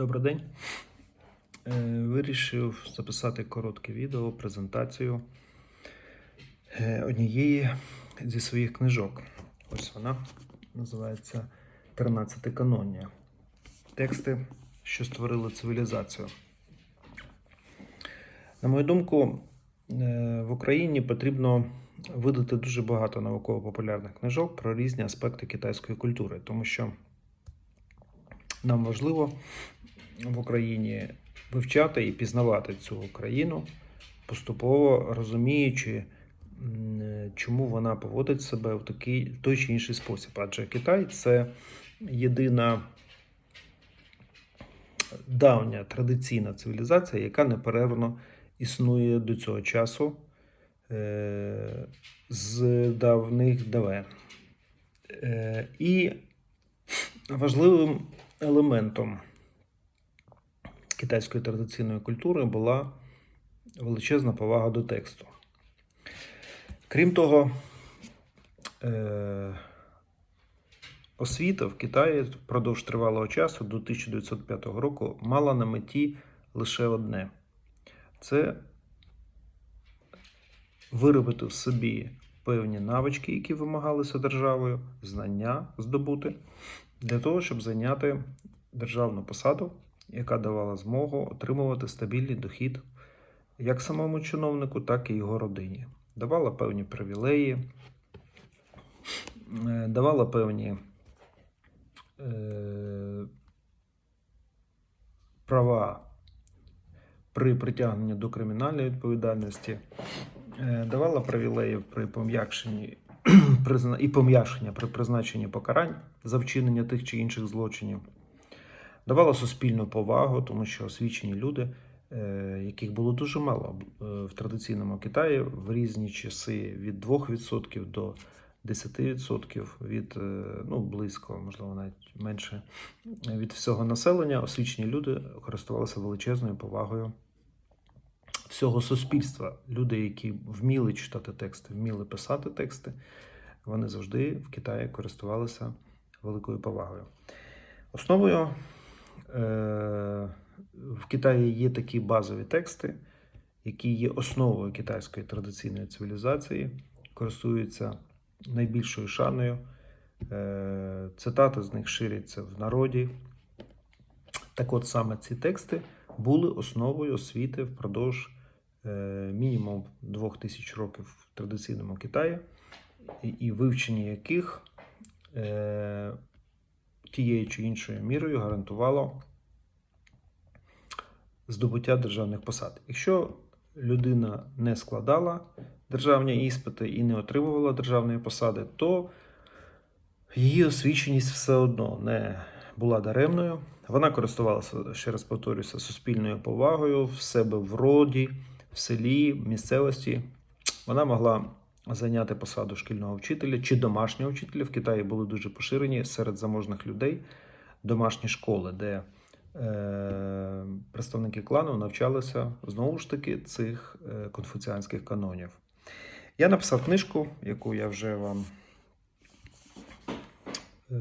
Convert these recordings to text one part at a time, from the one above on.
Добрий день. Е, Вирішив записати коротке відео, презентацію е, однієї зі своїх книжок. Ось вона називається 13 канонія. Тексти, що створили цивілізацію. На мою думку, е, в Україні потрібно видати дуже багато науково-популярних книжок про різні аспекти китайської культури, тому що нам важливо в Україні вивчати і пізнавати цю країну, поступово розуміючи, чому вона поводить себе в такий той чи інший спосіб. Адже Китай це єдина давня традиційна цивілізація, яка неперервно існує до цього часу е, з давних давен. Е, І важливим елементом китайської традиційної культури була величезна повага до тексту. Крім того, е, освіта в Китаї впродовж тривалого часу до 1905 року мала на меті лише одне: це виробити в собі певні навички, які вимагалися державою, знання здобути для того, щоб зайняти державну посаду, яка давала змогу отримувати стабільний дохід як самому чиновнику, так і його родині. Давала певні привілеї, е, давала певні е, права при притягненні до кримінальної відповідальності, е, давала привілеї при пом'якшенні і пом'якшення при призначенні покарань за вчинення тих чи інших злочинів, давала суспільну повагу, тому що освічені люди, е, яких було дуже мало е, в традиційному Китаї в різні часи від 2% до 10% від е, ну, близько, можливо, навіть менше від всього населення, освічені люди користувалися величезною повагою всього суспільства. Люди, які вміли читати тексти, вміли писати тексти, вони завжди в Китаї користувалися великою повагою. Основою в Китаї є такі базові тексти, які є основою китайської традиційної цивілізації, користуються найбільшою шаною. Е, цитати з них ширяться в народі. Так от саме ці тексти були основою освіти впродовж е, мінімум двох тисяч років в традиційному Китаї, і, вивчення яких е, тією чи іншою мірою гарантувало здобуття державних посад. Якщо людина не складала державні іспити і не отримувала державної посади, то її освіченість все одно не була даремною. Вона користувалася, ще раз повторюся, суспільною повагою в себе в роді, в селі, в місцевості. Вона могла зайняти посаду шкільного вчителя чи домашнього вчителя. В Китаї були дуже поширені серед заможних людей домашні школи, де е, представники клану навчалися знову ж таки цих е, конфуціанських канонів. Я написав книжку, яку я вже вам е,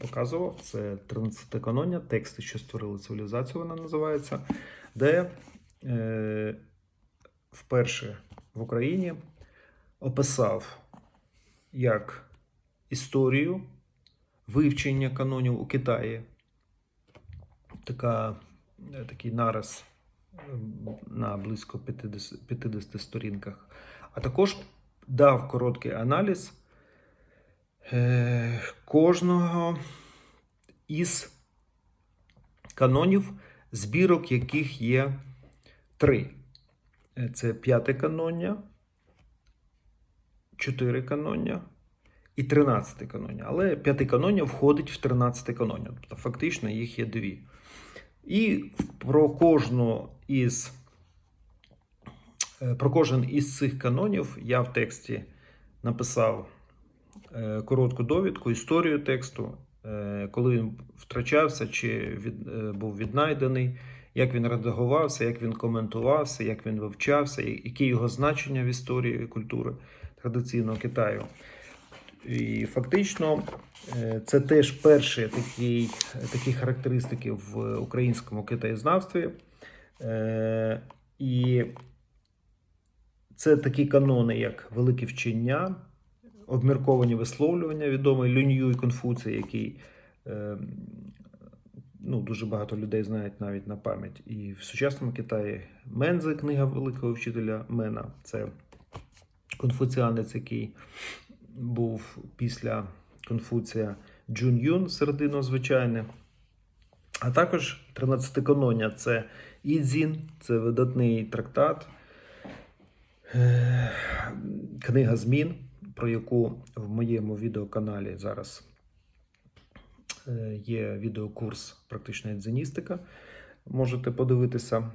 показував. Це 13 каноння, тексти, що створили цивілізацію, вона називається, де е, вперше в Україні описав як історію вивчення канонів у Китаї. Така, е, такий нараз на близько 50, 50 сторінках. А також дав короткий аналіз е, кожного із канонів, збірок яких є три. Е, Це п'яте каноння, чотири каноння і тринадцяте каноння. Але п'яте каноння входить в тринадцяте каноння. Тобто фактично їх є дві. І про кожну із е, про кожен із цих канонів я в тексті написав е, коротку довідку, історію тексту, е, коли він втрачався чи від, був віднайдений, як він редагувався, як він коментувався, як він вивчався, які його значення в історії культури традиційного Китаю. І фактично е, це теж перші такі, такі характеристики в українському китаєзнавстві. Е, І це такі канони, як Велике вчення, обмірковані висловлювання, відомий Люнью і Конфуцій, який е, ну, дуже багато людей знають навіть на пам'ять. І в сучасному Китаї Мензи, книга великого вчителя Мена, це конфуціанець, який був після Конфуція Джун Юн, середино звичайне. А також 13 каноння це Ідзін, це видатний трактат, е, книга змін, про яку в моєму відеоканалі зараз є відеокурс практична дзеністика. Можете подивитися.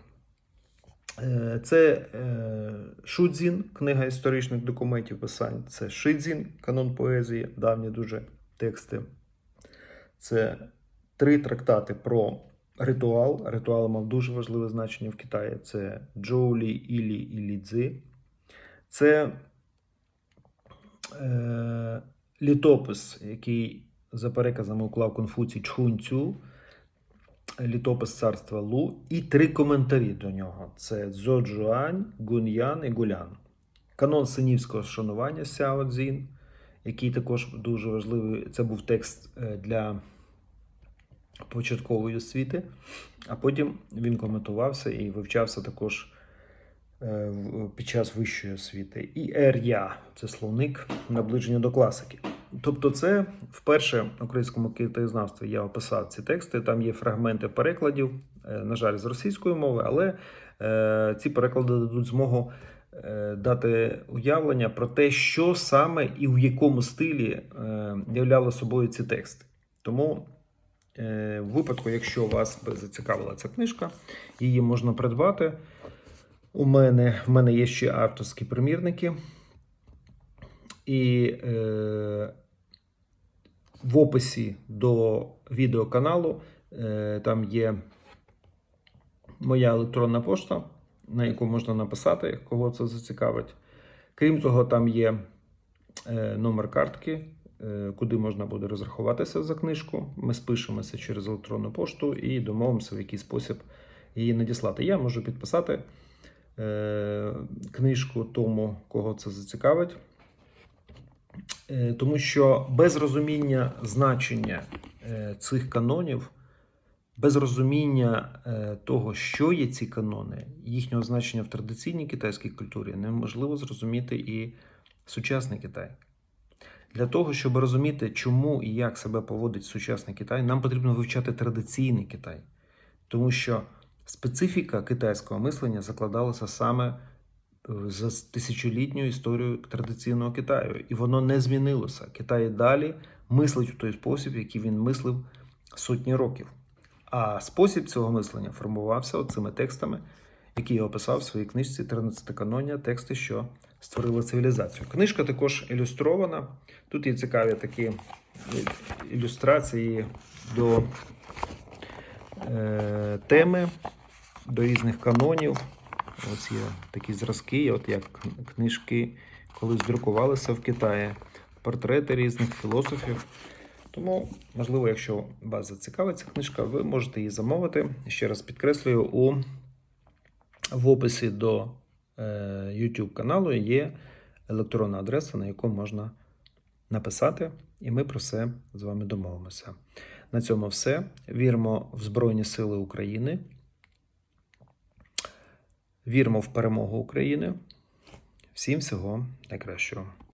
Е, Це е, Шудзін, книга історичних документів писань. Це Шидзін, канон поезії, давні дуже тексти. Це три трактати про ритуал. Ритуал мав дуже важливе значення в Китаї. Це Джоулі, Ілі і Лідзи. Це е, літопис, який за переказами уклав Конфуцій Чхунцю, літопис царства Лу, і три коментарі до нього: це Цзоджуань, Гун'ян і Гулян. Канон синівського шанування Сяо Цзін, який також дуже важливий. Це був текст е, для початкової освіти, а потім він коментувався і вивчався також е, під час вищої освіти. І Ер'я це словник наближення до класики. Тобто, це вперше в українському китаєзнавстві я описав ці тексти. Там є фрагменти перекладів, е, на жаль, з російської мови, але е, ці переклади дадуть змогу е, дати уявлення про те, що саме і в якому стилі являли собою ці тексти. Тому В випадку, якщо вас зацікавила ця книжка, її можна придбати. У мене, в мене є ще авторські примірники. І е, в описі до відеоканалу е, там є моя електронна пошта, на яку можна написати, кого це зацікавить. Крім того, там є е, номер картки, е, куди можна буде розрахуватися за книжку. Ми спишемося через електронну пошту і домовимося, в який спосіб її надіслати. Я можу підписати е, книжку тому, кого це зацікавить. Е, Тому що без розуміння значення е, цих канонів, без розуміння е, того, що є ці канони, їхнього значення в традиційній китайській культурі, неможливо зрозуміти і сучасний Китай. Для того, щоб розуміти, чому і як себе поводить сучасний Китай, нам потрібно вивчати традиційний Китай. Тому що специфіка китайського мислення закладалася саме за тисячолітню історію традиційного Китаю, і воно не змінилося. Китай далі мислить в той спосіб, який він мислив сотні років. А спосіб цього мислення формувався цими текстами, які я описав в своїй книжці 13 каноння, тексти, що створили цивілізацію. Книжка також ілюстрована. Тут є цікаві такі ілюстрації до е, теми, до різних канонів. Ось є такі зразки, от як книжки колись друкувалися в Китаї, портрети різних філософів. Тому, можливо, якщо вас зацікавить ця книжка, ви можете її замовити. Ще раз підкреслюю, у в описі до е, YouTube каналу є електронна адреса, на яку можна написати, і ми про це з вами домовимося. На цьому все. Віримо в Збройні Сили України. Віримо в перемогу України. Всім всього найкращого.